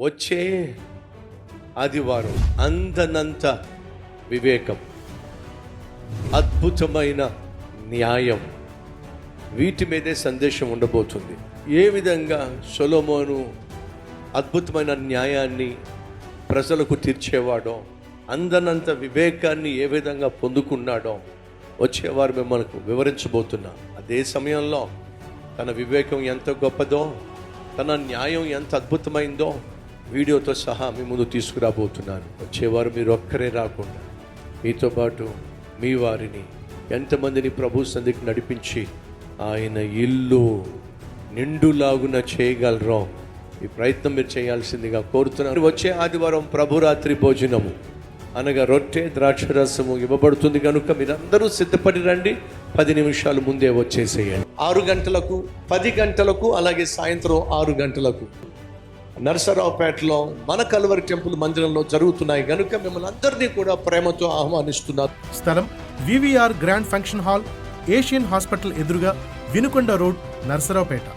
వచ్చే ఆదివారం అందనంత వివేకం అద్భుతమైన న్యాయం వీటి మీదే సందేశం ఉండబోతుంది. ఏ విధంగా సొలోమోను అద్భుతమైన న్యాయాన్ని ప్రజలకు తీర్చేవాడో అందనంత వివేకాన్ని ఏ విధంగా పొందుకున్నాడో వచ్చేవారు మిమ్మల్ని వివరించబోతున్నా. అదే సమయంలో తన వివేకం ఎంత గొప్పదో తన న్యాయం ఎంత అద్భుతమైందో వీడియోతో సహా మీ ముందు తీసుకురాబోతున్నాను. వచ్చేవారు మీరు ఒక్కరే రాకుండా మీతో పాటు మీ వారిని ఎంతమందిని ప్రభు సంధికి నడిపించి ఆయన ఇల్లు నిండులాగున చేయగలరో ఈ ప్రయత్నం మీరు చేయాల్సిందిగా కోరుతున్నారు వచ్చే ఆదివారం ప్రభురాత్రి భోజనము. అనగా రొట్టె ద్రాక్ష రసము ఇవ్వబడుతుంది కనుక మీరందరూ సిద్ధపడి రండి. పది నిమిషాలు ముందే వచ్చేసేయండి. ఆరు గంటలకు పది గంటలకు అలాగే సాయంత్రం ఆరు గంటలకు. నరసరావుపేటలో మన కల్వరి టెంపుల్ మందిరంలో జరుగుతున్నాయి. కనుక మిమ్మల్ని అందరినీ కూడా ప్రేమతో ఆహ్వానిస్తున్నారు. స్థలం VVR grand function hall Asian hospital ఎదురుగా వినుకొండ రోడ్ నరసరావుపేట.